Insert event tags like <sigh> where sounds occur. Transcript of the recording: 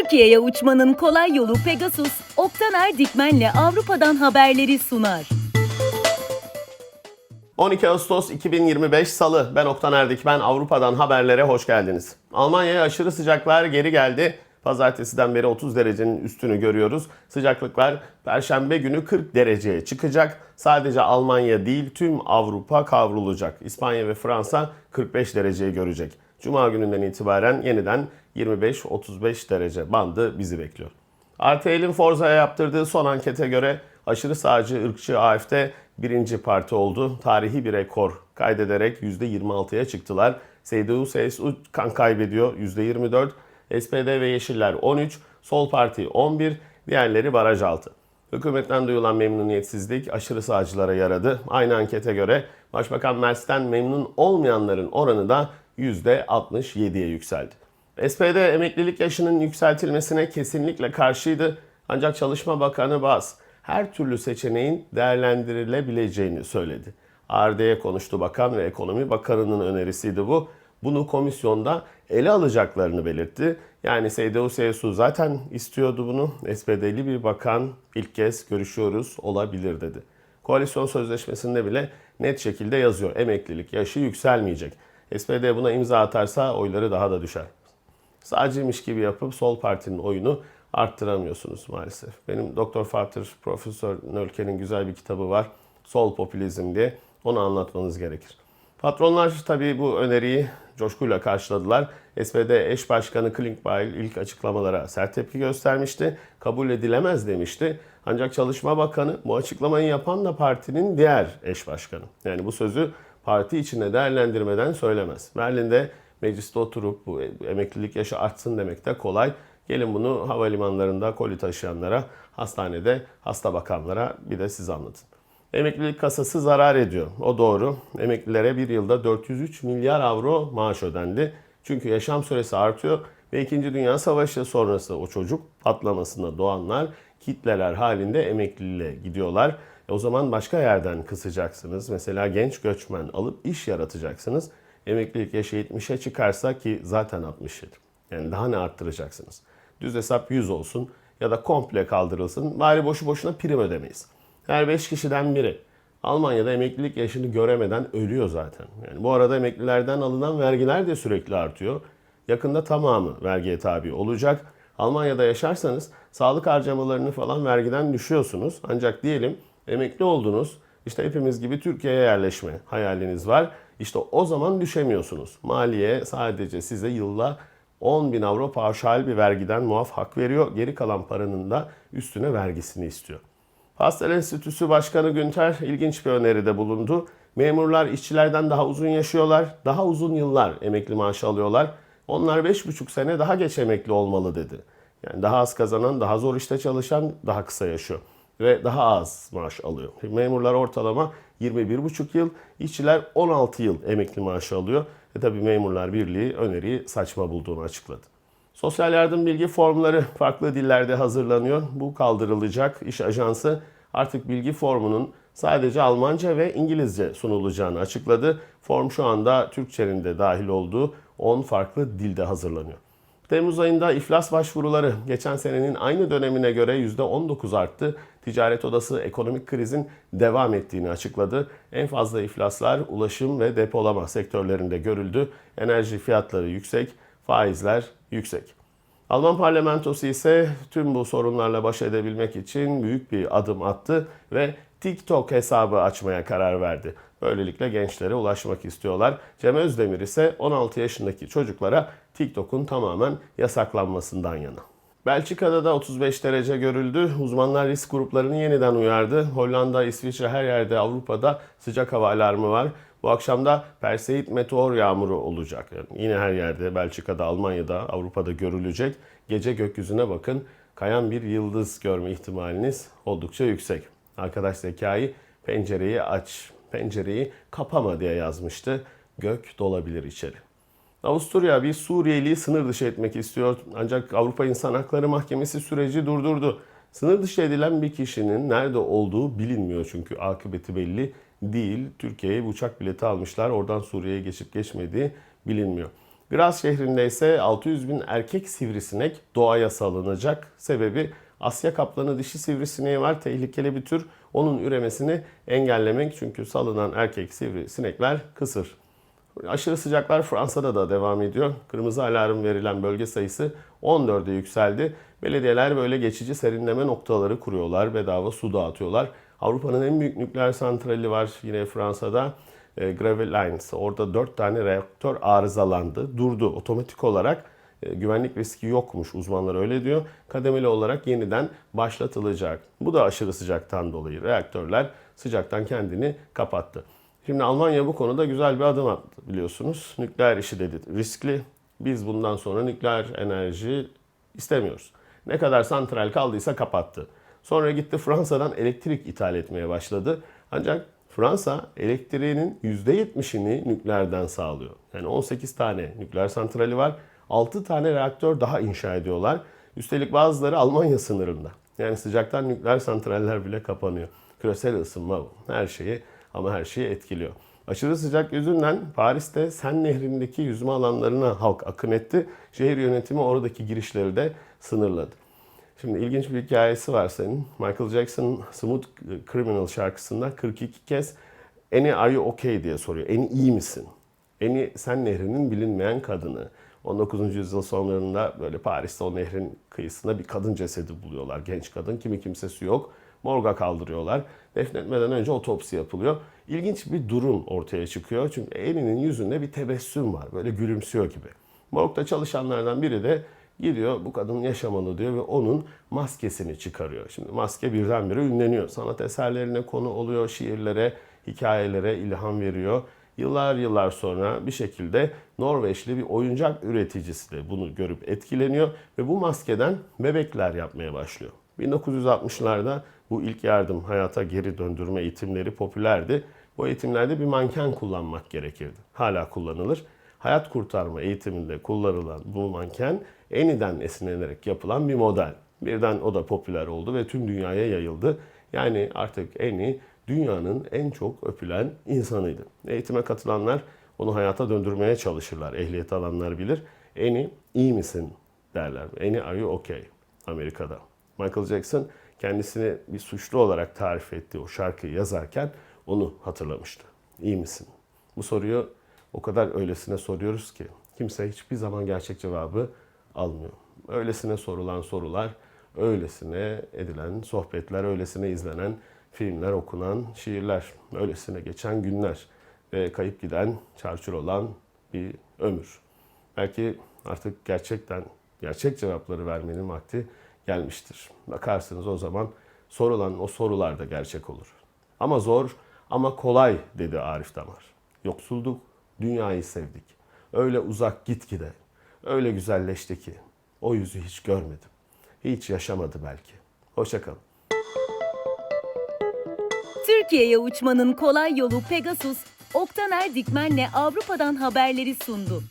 Türkiye'ye uçmanın kolay yolu Pegasus, Oktaner Dikmen'le Avrupa'dan haberleri sunar. 12 Ağustos 2025 Salı. Ben Oktan Erdik. Ben Avrupa'dan haberlere hoş geldiniz. Almanya'ya aşırı sıcaklar geri geldi. Pazartesiden beri 30 derecenin üstünü görüyoruz. Sıcaklıklar Perşembe günü 40 dereceye çıkacak. Sadece Almanya değil tüm Avrupa kavrulacak. İspanya ve Fransa 45 dereceyi görecek. Cuma gününden itibaren yeniden 25-35 derece bandı bizi bekliyor. RTL'in Forza'ya yaptırdığı son ankete göre aşırı sağcı ırkçı AFD birinci parti oldu. Tarihi bir rekor kaydederek %26'ya çıktılar. CDU-CSU kan kaybediyor %24. SPD ve Yeşiller 13, Sol Parti 11, diğerleri baraj altı. Hükümetten duyulan memnuniyetsizlik aşırı sağcılara yaradı. Aynı ankete göre Başbakan Mertz'ten memnun olmayanların oranı da %67'ye yükseldi. SPD emeklilik yaşının yükseltilmesine kesinlikle karşıydı. Ancak Çalışma Bakanı Baz her türlü seçeneğin değerlendirilebileceğini söyledi. ARD'ye konuştu bakan ve ekonomi bakanının önerisiydi bu. Bunu komisyonda ele alacaklarını belirtti. Yani CDU-CSU zaten istiyordu bunu. SPD'li bir bakan ilk kez görüşüyoruz olabilir dedi. Koalisyon sözleşmesinde bile net şekilde yazıyor. Emeklilik yaşı yükselmeyecek. SPD buna imza atarsa oyları daha da düşer. Sağcıymış gibi yapıp sol partinin oyunu arttıramıyorsunuz maalesef. Benim Doktor Fatır Profesör Nölke'nin güzel bir kitabı var. Sol Popülizm diye. Onu anlatmanız gerekir. Patronlar tabii bu öneriyi coşkuyla karşıladılar. SPD eş başkanı Klinkbeil ilk açıklamalara sert tepki göstermişti. Kabul edilemez demişti. Ancak Çalışma Bakanı bu açıklamayı yapan da partinin diğer eş başkanı. Yani bu sözü parti içinde değerlendirmeden söylemez. Berlin'de mecliste oturup bu emeklilik yaşı artsın demek de kolay. Gelin bunu havalimanlarında koli taşıyanlara, hastanede hasta bakanlara bir de siz anlatın. Emeklilik kasası zarar ediyor. O doğru. Emeklilere bir yılda 403 milyar avro maaş ödendi. Çünkü yaşam süresi artıyor ve 2. Dünya Savaşı sonrası o çocuk patlamasında doğanlar kitleler halinde emekliliğe gidiyorlar. E o zaman başka yerden kısacaksınız. Mesela genç göçmen alıp iş yaratacaksınız. Emeklilik yaşı 70'e çıkarsa ki zaten 67. Yani daha ne arttıracaksınız? Düz hesap 100 olsun ya da komple kaldırılsın. Bari boşu boşuna prim ödemeyiz. Her 5 kişiden biri Almanya'da emeklilik yaşını göremeden ölüyor zaten. Yani bu arada emeklilerden alınan vergiler de sürekli artıyor. Yakında tamamı vergiye tabi olacak. Almanya'da yaşarsanız sağlık harcamalarını falan vergiden düşüyorsunuz. Ancak diyelim emekli oldunuz. İşte hepimiz gibi Türkiye'ye yerleşme hayaliniz var. İşte o zaman düşemiyorsunuz. Maliye sadece size yılda 10 bin avro pauşal bir vergiden muaf hak veriyor. Geri kalan paranın da üstüne vergisini istiyor. Pastel Enstitüsü Başkanı Günter ilginç bir öneride bulundu. Memurlar işçilerden daha uzun yaşıyorlar, daha uzun yıllar emekli maaşı alıyorlar. Onlar 5,5 sene daha geç emekli olmalı dedi. Yani daha az kazanan, daha zor işte çalışan daha kısa yaşıyor ve daha az maaş alıyor. Memurlar ortalama 21,5 yıl, işçiler 16 yıl emekli maaşı alıyor. E tabi Memurlar Birliği öneriyi saçma bulduğunu açıkladı. Sosyal yardım bilgi formları <laughs> farklı dillerde hazırlanıyor. Bu kaldırılacak. İş Ajansı artık bilgi formunun sadece Almanca ve İngilizce sunulacağını açıkladı. Form şu anda Türkçenin de dahil olduğu 10 farklı dilde hazırlanıyor. Temmuz ayında iflas başvuruları geçen senenin aynı dönemine göre %19 arttı. Ticaret Odası ekonomik krizin devam ettiğini açıkladı. En fazla iflaslar ulaşım ve depolama sektörlerinde görüldü. Enerji fiyatları yüksek, faizler yüksek. Alman parlamentosu ise tüm bu sorunlarla baş edebilmek için büyük bir adım attı ve TikTok hesabı açmaya karar verdi. Böylelikle gençlere ulaşmak istiyorlar. Cem Özdemir ise 16 yaşındaki çocuklara TikTok'un tamamen yasaklanmasından yana. Belçika'da da 35 derece görüldü. Uzmanlar risk gruplarını yeniden uyardı. Hollanda, İsviçre her yerde Avrupa'da sıcak hava alarmı var. Bu akşam da Perseid meteor yağmuru olacak. Yani yine her yerde Belçika'da, Almanya'da, Avrupa'da görülecek. Gece gökyüzüne bakın. Kayan bir yıldız görme ihtimaliniz oldukça yüksek. Arkadaş zekayı pencereyi aç, pencereyi kapama diye yazmıştı. Gök dolabilir içeri. Avusturya bir Suriyeliyi sınır dışı etmek istiyor ancak Avrupa İnsan Hakları Mahkemesi süreci durdurdu. Sınır dışı edilen bir kişinin nerede olduğu bilinmiyor çünkü akıbeti belli değil. Türkiye'ye uçak bileti almışlar oradan Suriye'ye geçip geçmediği bilinmiyor. Biraz şehrinde ise 600 bin erkek sivrisinek doğaya salınacak. Sebebi Asya kaplanı dişi sivrisineği var. Tehlikeli bir tür. Onun üremesini engellemek çünkü salınan erkek sivrisinekler kısır. Aşırı sıcaklar Fransa'da da devam ediyor. Kırmızı alarm verilen bölge sayısı 14'e yükseldi. Belediyeler böyle geçici serinleme noktaları kuruyorlar, bedava su dağıtıyorlar. Avrupa'nın en büyük nükleer santrali var yine Fransa'da. E, Gravelines. Orada 4 tane reaktör arızalandı, durdu otomatik olarak. E, güvenlik riski yokmuş uzmanlar öyle diyor. Kademeli olarak yeniden başlatılacak. Bu da aşırı sıcaktan dolayı reaktörler sıcaktan kendini kapattı. Şimdi Almanya bu konuda güzel bir adım attı biliyorsunuz. Nükleer işi dedi riskli. Biz bundan sonra nükleer enerji istemiyoruz. Ne kadar santral kaldıysa kapattı. Sonra gitti Fransa'dan elektrik ithal etmeye başladı. Ancak Fransa elektriğinin %70'ini nükleerden sağlıyor. Yani 18 tane nükleer santrali var. 6 tane reaktör daha inşa ediyorlar. Üstelik bazıları Almanya sınırında. Yani sıcaktan nükleer santraller bile kapanıyor. Küresel ısınma bu. Her şeyi ama her şeyi etkiliyor. Aşırı sıcak yüzünden Paris'te Sen Nehri'ndeki yüzme alanlarına halk akın etti. Şehir yönetimi oradaki girişleri de sınırladı. Şimdi ilginç bir hikayesi var senin. Michael Jackson Smooth Criminal şarkısında 42 kez Eni are you okay diye soruyor. Eni iyi misin? Eni Sen Nehri'nin bilinmeyen kadını. 19. yüzyıl sonlarında böyle Paris'te o nehrin kıyısında bir kadın cesedi buluyorlar. Genç kadın. Kimi kimsesi yok. Morga kaldırıyorlar. Defnetmeden önce otopsi yapılıyor. İlginç bir durum ortaya çıkıyor. Çünkü Eni'nin yüzünde bir tebessüm var. Böyle gülümsüyor gibi. Morgda çalışanlardan biri de gidiyor bu kadın yaşamalı diyor ve onun maskesini çıkarıyor. Şimdi maske birdenbire ünleniyor. Sanat eserlerine konu oluyor, şiirlere, hikayelere ilham veriyor. Yıllar yıllar sonra bir şekilde Norveçli bir oyuncak üreticisi de bunu görüp etkileniyor ve bu maskeden bebekler yapmaya başlıyor. 1960'larda bu ilk yardım hayata geri döndürme eğitimleri popülerdi. Bu eğitimlerde bir manken kullanmak gerekirdi. Hala kullanılır. Hayat kurtarma eğitiminde kullanılan bu manken eniden esinlenerek yapılan bir model. Birden o da popüler oldu ve tüm dünyaya yayıldı. Yani artık Eni dünyanın en çok öpülen insanıydı. Eğitime katılanlar onu hayata döndürmeye çalışırlar. Ehliyet alanlar bilir. Eni iyi misin derler. Eni are you okay Amerika'da. Michael Jackson kendisini bir suçlu olarak tarif ettiği o şarkıyı yazarken onu hatırlamıştı. İyi misin? Bu soruyu o kadar öylesine soruyoruz ki kimse hiçbir zaman gerçek cevabı almıyor. Öylesine sorulan sorular, öylesine edilen sohbetler, öylesine izlenen filmler, okunan şiirler, öylesine geçen günler ve kayıp giden, çarçur olan bir ömür. Belki artık gerçekten gerçek cevapları vermenin vakti gelmiştir. Bakarsınız o zaman sorulan o sorular da gerçek olur. Ama zor ama kolay dedi Arif Damar. Yoksulduk, dünyayı sevdik. Öyle uzak gitgide, öyle güzelleşti ki o yüzü hiç görmedim. Hiç yaşamadı belki. Hoşçakalın. Türkiye'ye uçmanın kolay yolu Pegasus, Oktaner Dikmen'le Avrupa'dan haberleri sundu.